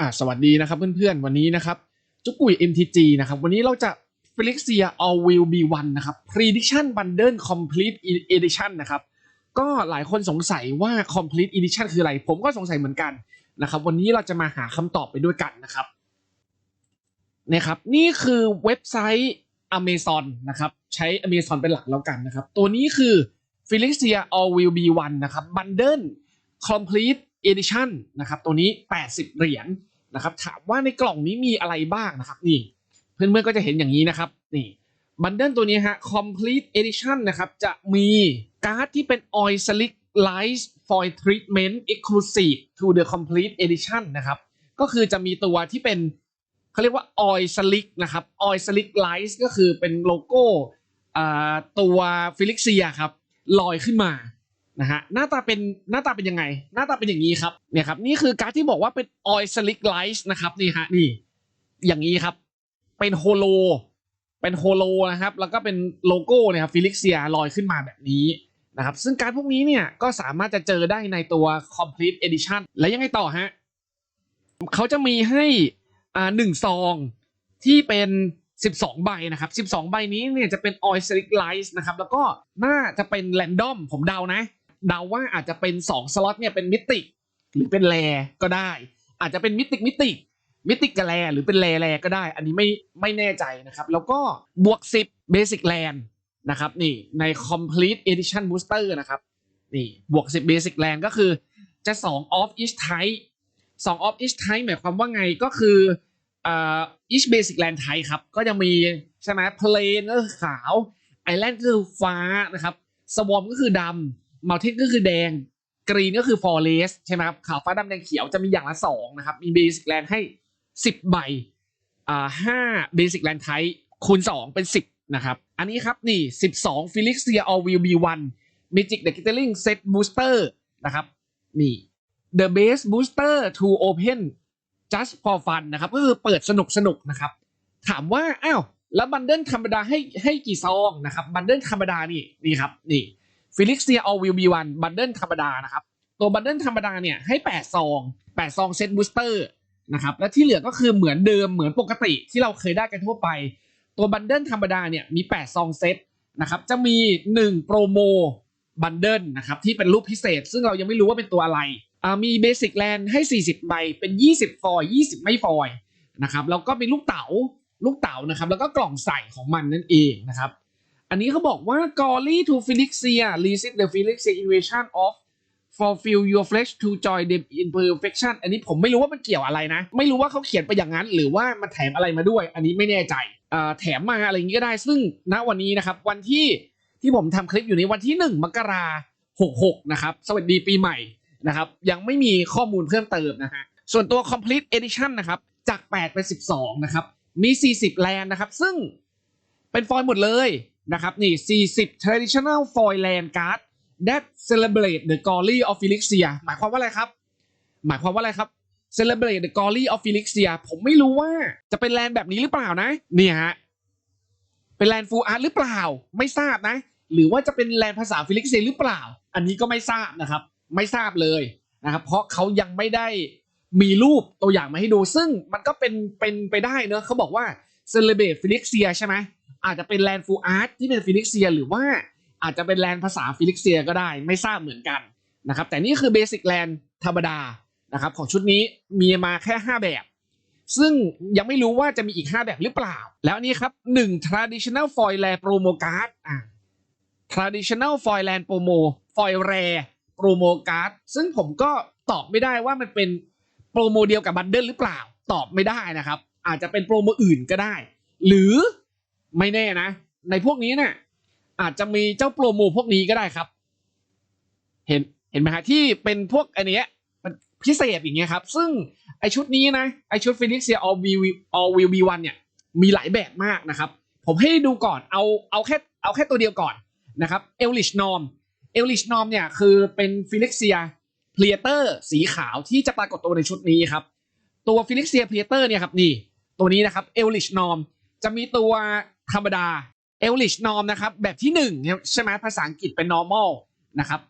อ่าสวัสดีนะครับเพื่อนๆ วันนี้นะครับ จุกกุย MTG นะครับ วันนี้เราจะ Felixia All Will Be One นะครับ Prediction Bundle Complete Edition นะครับ ก็หลายคนสงสัยว่า Complete Edition คืออะไร ผมก็สงสัยเหมือนกันนะครับ วันนี้เราจะมาหาคำตอบไปด้วยกันนะครับนะครับ นี่คือเว็บไซต์ Amazon นะครับใช้ Amazon เป็นหลักแล้วกันนะครับ ตัวนี้คือ Felixia All Will Be One นะครับ Bundle Complete Edition นะครับตัวนี้ 80 เหรียญนะครับถามว่าในกล่องนี้มีอะไรบ้างนะครับนี่เพื่อนๆก็จะเห็นอย่างนี้นะครับนี่บันเดิลตัวนี้ฮะ complete edition นะครับจะมีการ์ดที่เป็น oil slick light foil treatment exclusive to the complete edition นะครับก็คือจะมีตัวที่เป็น เขาเรียกว่า oil slick นะครับ oil slick light ก็คือเป็นโลโก้ตัวฟิลิกเซียครับลอยขึ้นมานะฮะหน้าตาเป็นหน้าตาเป็นยังไง หน้าตาเป็นอย่างนี้ครับเนี่ยครับนี่คือการที่บอกว่าเป็น oil slick light นะครับนี่ฮะนี่อย่างนี้ครับ เป็นโฮโลเป็นโฮโลนะครับ แล้วก็เป็นโลโก้เนี่ยครับฟิลิกเซียลอยขึ้นมาแบบนี้นะครับ ซึ่งการพวกนี้เนี่ยก็สามารถจะเจอได้ในตัว complete edition และยังไงต่อฮะเขาจะมีให้ อ่าหนึ่งซองที่เป็น12 ใบนะครับ 12 ใบนี้เนี่ยจะเป็น oil slick light นะครับ แล้วก็น่าจะเป็น random ผมเดานะ เดาว่าอาจจะเป็น 2 สล็อตเนี่ยเป็นมิติหรือเป็นแรก็ได้ อาจจะเป็นมิติมิติมิติกับแลหรือเป็นแลแลก็ได้ อันนี้ไม่ไม่แน่ใจนะครับ แล้วก็บวก 10 Basic Land นะครับนี่ใน Complete Edition Booster นะครับนี่บวก 10 Basic Land ก็คือจะ 2 off each type สองออฟอิชไทหมายความว่าไงก็คืออิชเบสิกแลนด์ไทยครับ ก็ยังมีใช่ไหมเพลนก็คือขาว ไอแลนด์ก็คือฟ้านะครับสวอมก็คือดำมัลทินก็คือแดง กรีนก็คือฟอร์เรสใช่ไหมครับขาวฟ้าดำแดงเขียวจะมีอย่างละสองนะครับ มีเบสิกแลนด์ให้สิบใบอ่าห้าเบสิกแลนด์ไทคูณสองเป็นสิบนะครับ อันนี้ครับนี่สิบสองฟิลิกเซียออลวิลบีวันมิจิกเดอะกิตเตอลิงเซตบูสเตอร์นะครับนี่ The Base Booster to Open Just for Fun นะครับก็คือเปิดสนุกสนุกๆนะครับ ถามว่าอ้าวแล้วบันเดิลธรรมดาให้ให้กี่ซองนะครับบันเดิลธรรมดานี่นี่ครับนี่ Felixia All Will Be One บันเดิลธรรมดานะครับตัวบันเดิลธรรมดาเนี่ยให้ 8 ซอง 8 ซองเซตบูสเตอร์นะครับและที่เหลือก็คือเหมือนเดิมเหมือนปกติที่เราเคยได้กันทั่วไป ตัวบันเดิลธรรมดาเนี่ยมี 8 ซองเซตนะครับจะมี 1 โปรโมบันเดิลนะครับที่เป็นรูปพิเศษ ซึ่งเรายังไม่รู้ว่าเป็นตัวอะไร มีเบสิกแลนด์ให้ 40 ใบ เป็น 20 ฟอย 20 ไม่ฟอยนะครับ แล้วก็มีลูกเต๋า ลูกเต๋านะครับ แล้วก็กล่องใส่ของมันนั่นเองนะครับ อันนี้เขาบอกว่า Golly to Felixia receive the Felixia invasion of fulfill your flesh to joy the in perfection อันนี้ผมไม่รู้ว่ามันเกี่ยวอะไรนะ ไม่รู้ว่าเขาเขียนไปอย่างนั้น หรือว่ามันแถมอะไรมาด้วย อันนี้ไม่แน่ใจแถมมาอะไรอย่างนี้ก็ได้ ซึ่งณวันนี้นะครับ วันที่ที่ผมทำคลิปอยู่ในวันที่ 1 มกราหกหกนะครับ สวัสดีปีใหม่ นะครับ ยังไม่มีข้อมูลเพิ่มเติมนะฮะส่วนตัว complete edition นะครับ จาก 8 เป็น 12 นะครับ มี 40 แลนนะครับ ซึ่งเป็นฟอยล์หมดเลยนะครับ นี่ 40 traditional foil land card that celebrate the glory of Felixia หมายความว่าอะไรครับ หมายความว่าอะไรครับ celebrate the glory of Felixia ผมไม่รู้ว่าจะเป็นแลนแบบนี้หรือเปล่านะเนี่ยฮะ เป็นแลนฟูอาร์หรือเปล่า ไม่ทราบนะ หรือว่าจะเป็นแลนภาษาฟิลิกเซียหรือเปล่า อันนี้ก็ไม่ทราบนะครับ ไม่ทราบเลยนะครับเพราะเขายังไม่ได้มีรูปตัวอย่างมาให้ดู ซึ่งมันก็เป็นเป็นไปได้เนอะเขาบอกว่า celebrate ฟิลิกเซียใช่ไหมอาจจะเป็นแลนด์ฟูอาร์ตที่เป็นฟิลิกเซีย หรือว่าอาจจะเป็นแลนด์ภาษาฟิลิกเซียก็ได้ไม่ทราบเหมือนกันนะครับแต่นี่คือเบสิกแลนด์ธรรมดานะครับของชุดนี้มีมาแค่ 5 แบบ ซึ่งยังไม่รู้ว่าจะมีอีก 5 แบบหรือเปล่า แล้วนนี้ครับ 1 traditional foil land promo card อ่า traditional foil land promo foil rare promo card ซึ่งผมก็ตอบไม่ได้ว่ามันเป็นโปรโมเดียวกับบันเดิลหรือเปล่า ตอบไม่ได้นะครับ อาจจะเป็นโปรโมอื่นก็ได้ หรือไม่แน่นะ ในพวกนี้เนี่ยอาจจะมีเจ้าโปรโมพวกนี้ก็ได้ครับ เห็นเห็นไหมฮะที่เป็นพวกอันเนี้ยมันพิเศษอย่างเงี้ยครับ ซึ่งไอชุดนี้นะไอชุดฟินิกเซีย all will all will be one เนี่ยมีหลายแบบมากนะครับ ผมให้ดูก่อนเอาเอาแค่เอาแค่ตัวเดียวก่อนนะครับเอลลิชนอม เอลลิชนอมเนี่ยคือเป็นฟิลิกเซียเพลียเตอร์สีขาวที่จะปรากฏตัวในชุดนี้ครับ ตัวฟิลิกเซียเพลียเตอร์เนี่ยครับนี่ ตัวนี้นะครับเอลลิชนอมจะมีตัวธรรมดา Eldritch Norm นะครับแบบที่หนึ่งใช่ไหมภาษาอังกฤษเป็น normal นะครับ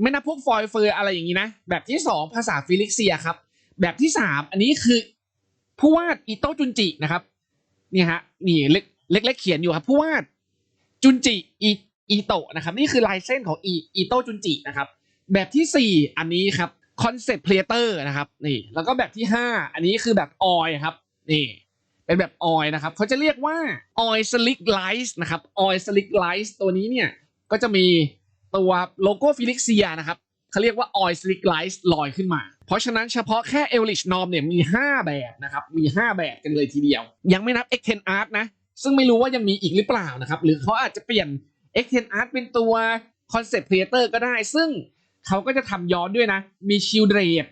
ไม่นับพวกฟอยเฟอร์อะไรอย่างนี้นะ แบบที่สองภาษาฟิลิกเซียครับ แบบที่สามอันนี้คือผู้วาดอิโตจุนจินะครับนี่ฮะนี่เล็กเล็กๆเขียนอยู่ครับผู้วาดจุนจิอิ อิโตะนะครับนี่คือลายเส้นของอิอิโตะจุนจินะครับแบบที่สี่อันนี้ครับคอนเซ็ปต์เพลเตอร์นะครับนี่แล้วก็แบบที่ห้าอันนี้คือแบบออยครับนี่เป็นแบบออยนะครับเขาจะเรียกว่าออยสลิกไลท์นะครับออยสลิกไลท์ตัวนี้เนี่ยก็จะมีตัวโลโก้ฟิลิกเซียนะครับเขาเรียกว่าออยสลิกไลท์ลอยขึ้นมา เพราะฉะนั้นเฉพาะแค่เอลลิชนอมเนี่ยมี 5 แบบนะครับมี 5 แบบกันเลยทีเดียว ยังไม่นับ X10 Art นะซึ่งไม่รู้ว่ายังมีอีกหรือเปล่านะครับหรือเขาอาจจะเปลี่ยน X10 Art เป็นตัวคอนเซปต์ครีเอเตอร์ก็ได้ ซึ่งเขาก็จะทำย้อนด้วยนะ มีชิลเดรด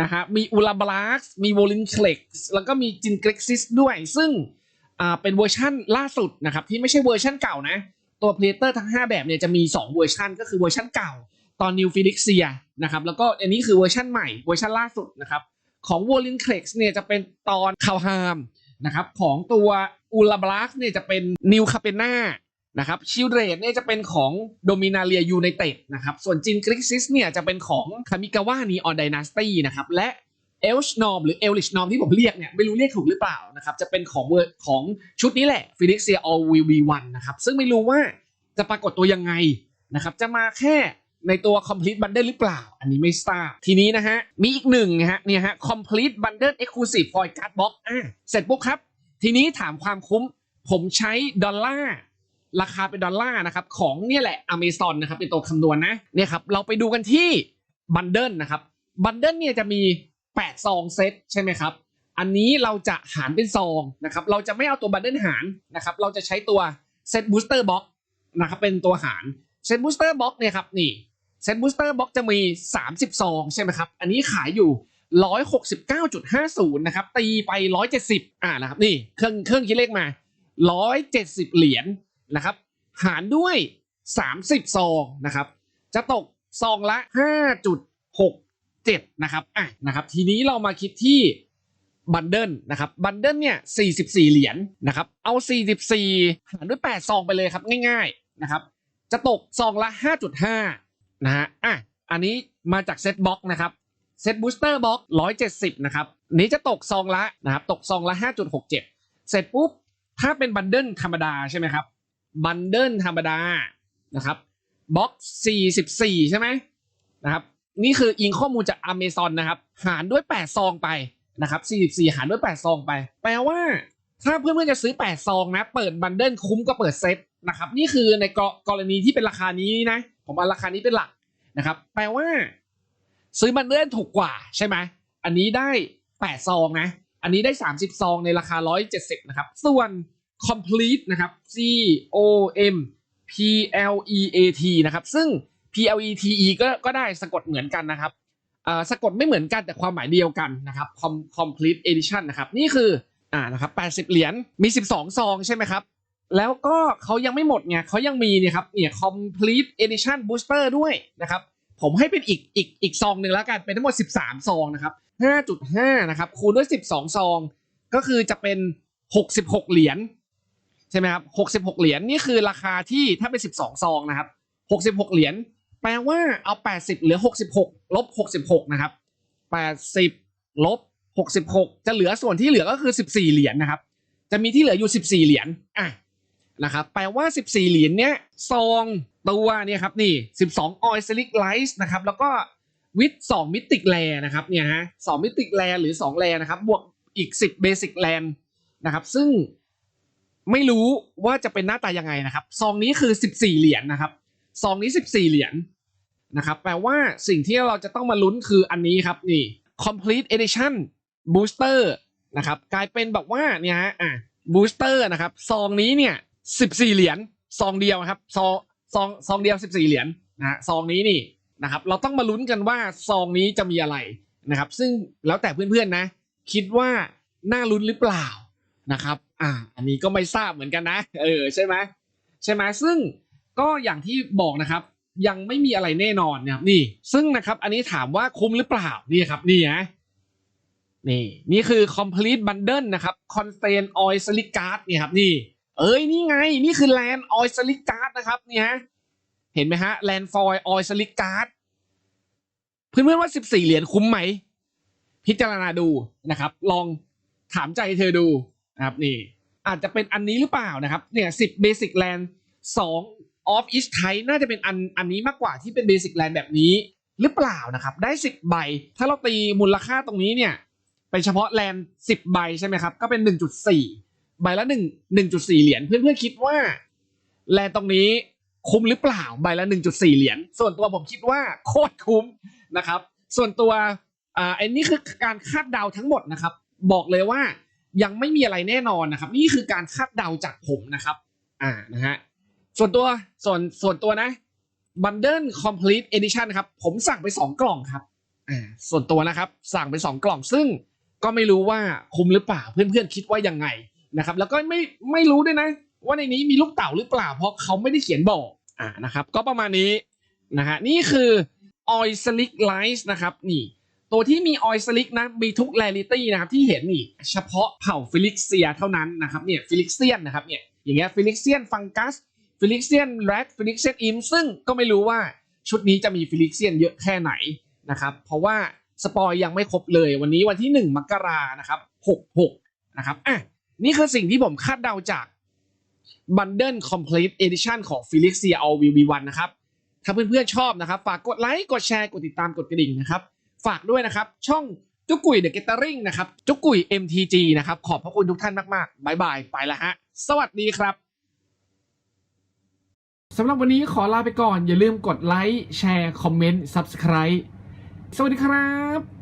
นะฮะมีอูลาบลักมีโวลินเคล็กแล้วก็มีจินเกร็กซิสด้วย ซึ่งอ่าเป็นเวอร์ชั่นล่าสุดนะครับ ที่ไม่ใช่เวอร์ชั่นเก่านะ ตัวเพลเตอร์ทั้ง 5 แบบเนี่ยจะมี 2 เวอร์ชันก็คือเวอร์ชันเก่า ตอนนิวฟิลิกเซียนะครับแล้วก็อันนี้คือเวอร์ชันใหม่เวอร์ชันล่าสุดนะครับของโวลินเคล็กเนี่ยจะเป็นตอนคาวฮามนะครับของตัวอูลาบลักเนี่ยจะเป็นนิวคาเปน่า นะครับชิลเดรดเนี่ยจะเป็นของโดมินาเลียยูไนเต็ดนะครับส่วนจินกริกซิสเนี่ยจะเป็นของคามิกาวานีออนไดนาสตี้นะครับและเอลชนอมหรือเอลิชนอมที่ผมเรียกเนี่ยไม่รู้เรียกถูกหรือเปล่านะครับจะเป็นของเวอร์ของชุดนี้แหละฟิลิกเซียออลวีวีวันนะครับซึ่งไม่รู้ว่าจะปรากฏตัวยังไงนะครับจะมาแค่ในตัว complete bundle หรือเปล่า อันนี้ไม่ทราบ ทีนี้นะฮะ มีอีกหนึ่งนะฮะเนี่ยฮะ complete bundle exclusive foil card box อะเสร็จปุ๊บครับ ทีนี้ถามความคุ้ม ผมใช้ดอลลาร์ ราคาเป็นดอลลาร์นะครับของเนี่ยแหละ Amazon นะครับเป็นตัวคำนวณนะเนี่ยครับเราไปดูกันที่บันเดิลนะครับบันเดิลเนี่ยจะมี 8 ซองเซตใช่ไหมครับอันนี้เราจะหารเป็นซองนะครับเราจะไม่เอาตัวบันเดิลหารนะครับเราจะใช้ตัวเซตบูสเตอร์บ็อกนะครับเป็นตัวหารเซตบูสเตอร์บ็อกเนี่ยครับนี่เซตบูสเตอร์บ็อกจะมี 30 ซองใช่ไหมครับอันนี้ขายอยู่169.50นะครับตีไป 170อ่านะครับนี่เครื่องเครื่องคิดเลขมา 170 เหรียญ นะครับ หารด้วย 30 ซองนะครับ จะตกซองละ 5.67 นะครับอะนะครับ ทีนี้เรามาคิดที่บันเดิลนะครับบันเดิลเนี่ย 44 เหรียญนะครับ เอา 44 หารด้วย 8 ซองไปเลยครับ ง่ายๆนะครับ จะตกซองละ 5.5 นะฮะอะอันนี้มาจากเซตบ็อกนะครับเซตบูสเตอร์บ็อก170 นะครับ นี้จะตกซองละนะครับ ตกซองละ 5.67 เสร็จปุ๊บ ถ้าเป็นบันเดิลธรรมดาใช่ไหมครับ บันเดิลธรรมดานะครับบ็อก 44 ใช่ไหมนะครับ นี่คืออิงข้อมูลจาก Amazon นะครับ หารด้วย 8 ซองไปนะครับ 44 หารด้วย 8 ซองไป แปลว่าถ้าเพื่อนๆจะซื้อ 8 ซองนะ เปิดบันเดิลคุ้มก็เปิดเซตนะครับ นี่คือในกรกรณีที่เป็นราคานี้นะ ผมเอาราคานี้เป็นหลักนะครับ แปลว่า ซื้อบันเดิลถูกกว่าใช่ไหม อันนี้ได้ 8 ซองนะ อันนี้ได้ 30 ซองในราคา 170 นะครับ ส่วน complete นะครับ C O M P L E A T นะครับ ซึ่ง P L E T E ก็ก็ได้สะกดเหมือนกันนะครับสะกดไม่เหมือนกันแต่ความหมายเดียวกันนะครับ Com- complete edition นะครับ นี่คืออ่านะครับ 80 เหรียญมี 12 ซองใช่ไหมครับ แล้วก็เขายังไม่หมดไงเขายังมีเนี่ยครับเนี่ย complete edition booster ด้วยนะครับ ผมให้เป็นอีกอีกอีกซองหนึ่งแล้วกันเป็นทั้งหมด 13 ซองนะครับ 5.5 นะครับ คูณด้วย 12 ซอง ก็คือจะเป็น 66 เหรียญ ใช่ไหมครับ66เหรียญนี่คือราคาที่ถ้าเป็น12ซองนะครับ66เหรียญแปลว่าเอา80เหลือ66ลบ66นะครับ80ลบ66จะเหลือส่วนที่เหลือก็คือ14เหรียญนะครับ จะมีที่เหลืออยู่14เหรียญอะนะครับแปลว่า 14 เหรียญเนี้ยซองตัวเนี่ยครับนี่ 12 oil slick light นะครับแล้วก็วิด2มิติแลนะครับเนี่ยฮะ2มิติแลหรือ 2 แลนะครับบวกอีก 10 basic land นะครับซึ่ง ไม่รู้ว่าจะเป็นหน้าตายังไงนะครับ ซองนี้คือ14เหรียญนะครับ ซองนี้14เหรียญนะครับ แปลว่าสิ่งที่เราจะต้องมาลุ้นคืออันนี้ครับนี่ complete edition booster นะครับ กลายเป็นแบบว่าเนี่ยฮะอะ booster นะครับ ซองนี้เนี่ย14เหรียญ ซองเดียวครับ ซองซองซองเดียว14เหรียญนะฮะ ซองนี้นี่นะครับ เราต้องมาลุ้นกันว่าซองนี้จะมีอะไรนะครับ ซึ่งแล้วแต่เพื่อนๆนะ คิดว่าน่าลุ้นหรือเปล่านะครับ อ่า อันนี้ก็ไม่ทราบเหมือนกันนะ เออใช่ไหมใช่ไหมซึ่งก็อย่างที่บอกนะครับ ยังไม่มีอะไรแน่นอนนะครับนี่ ซึ่งนะครับ อันนี้ถามว่าคุ้มหรือเปล่านี่ครับนี่นะนี่นี่คือ complete bundle นะครับ contain oil silic card นี่ครับนี่ เอ้ยนี่ไง นี่คือแลนด์ออยสลิกการ์ดนะครับนี่ฮะเห็นไหมฮะแลนด์ฟอยออยสลิกการ์ดเพื่อนๆว่าสิบสี่เหรียญคุ้มไหม พิจารณาดูนะครับ ลองถามใจเธอดู นะครับนี่อาจจะเป็นอันนี้หรือเปล่านะครับเนี่ยสิบเบสิกแลนด์สองออฟอิชไทน่าจะเป็นอันอันนี้มากกว่าที่เป็นเบสิกแลนด์แบบนี้หรือเปล่านะครับ ได้สิบใบ ถ้าเราตีมูลค่าตรงนี้เนี่ยเป็นเฉพาะแลนด์สิบใบใช่ไหมครับ ก็เป็นหนึ่งจุดสี่ใบละหนึ่งหนึ่งจุดสี่เหรียญเพื่อนๆคิดว่า แลนด์ตรงนี้คุ้มหรือเปล่าใบละหนึ่งจุดสี่เหรียญส่วนตัวผมคิดว่าโคตรคุ้มนะครับ ส่วนตัวอ่าอันนี้คือการคาดเดาทั้งหมดนะครับ บอกเลยว่า ยังไม่มีอะไรแน่นอนนะครับ นี่คือการคาดเดาจากผมนะครับ อ่านะฮะส่วนตัวส่วนส่วนตัวนะ Bundle Complete Edition นครับ ผมสั่งไปสองกล่องครับอ่าส่วนตัวนะครับ สั่งไปสองกล่องซึ่งก็ไม่รู้ว่าคุ้มหรือเปล่าเพื่อนๆคิดว่ายังไงนะครับ แล้วก็ไม่ไม่รู้ด้วยนะ ว่าในนี้มีลูกเต่าหรือเปล่า เพราะเขาไม่ได้เขียนบอกอ่านะครับ ก็ประมาณนี้นะฮะนี่คือ Oil Slick Light นะครับนี่ ตัวที่มี Oil Slick นะมีทุก Rarity นะครับที่เห็นนี่เฉพาะเผ่าฟิลิกเซียเท่านั้นนะครับเนี่ยฟิลิกเซียนนะครับเนี่ยอย่างเงี้ยฟิลิกเซียนฟังกัสฟิลิกเซียนแรดฟิลิกเซียนอิมซึ่งก็ไม่รู้ว่าชุดนี้จะมีฟิลิกเซียนเยอะแค่ไหนนะครับเพราะว่าสปอยยังไม่ครบเลยวันนี้วันที่ 1 มกรานะครับ66นะครับอะนี่คือสิ่งที่ผมคาดเดาจาก Bundle Complete Edition ของ Felix c All Will Be One นะครับ ถ้าเพื่อนๆชอบนะครับ ฝากกดไลค์ กดแชร์ กดติดตาม กดกระดิ่งนะครับ ฝากด้วยนะครับ ช่องจุกุยเดอะเกตเตอริงนะครับ จุกกุย MTG นะครับ ขอบพระคุณทุกท่านมากๆบายบาย ไปละฮะ สวัสดีครับสำหรับวันนี้ขอลาไปก่อน อย่าลืมกดไลค์ แชร์ คอมเมนต์ Subscribe สวัสดีครับ